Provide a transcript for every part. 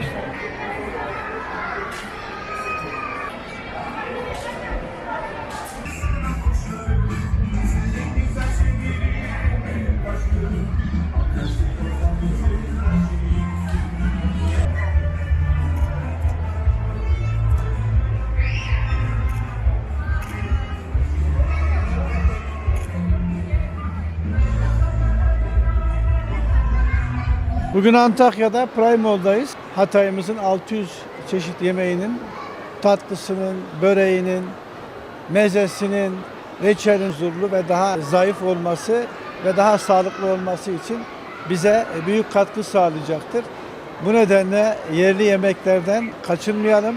ました。Bugün Antakya'da Prime Mall'dayız. Hatay'ımızın 600 çeşit yemeğinin, tatlısının, böreğinin, mezesinin, reçelin huzurlu ve daha zayıf olması ve daha sağlıklı olması için bize büyük katkı sağlayacaktır. Bu nedenle yerli yemeklerden kaçınmayalım.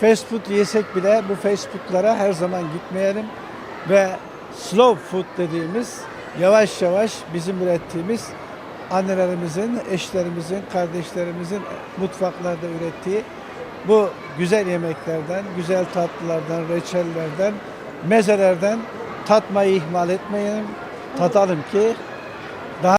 Fast food yesek bile bu fast foodlara her zaman gitmeyelim ve slow food dediğimiz yavaş yavaş bizim ürettiğimiz annelerimizin, eşlerimizin, kardeşlerimizin mutfaklarda ürettiği bu güzel yemeklerden, güzel tatlılardan, reçellerden, mezelerden tatmayı ihmal etmeyelim. Tadalım ki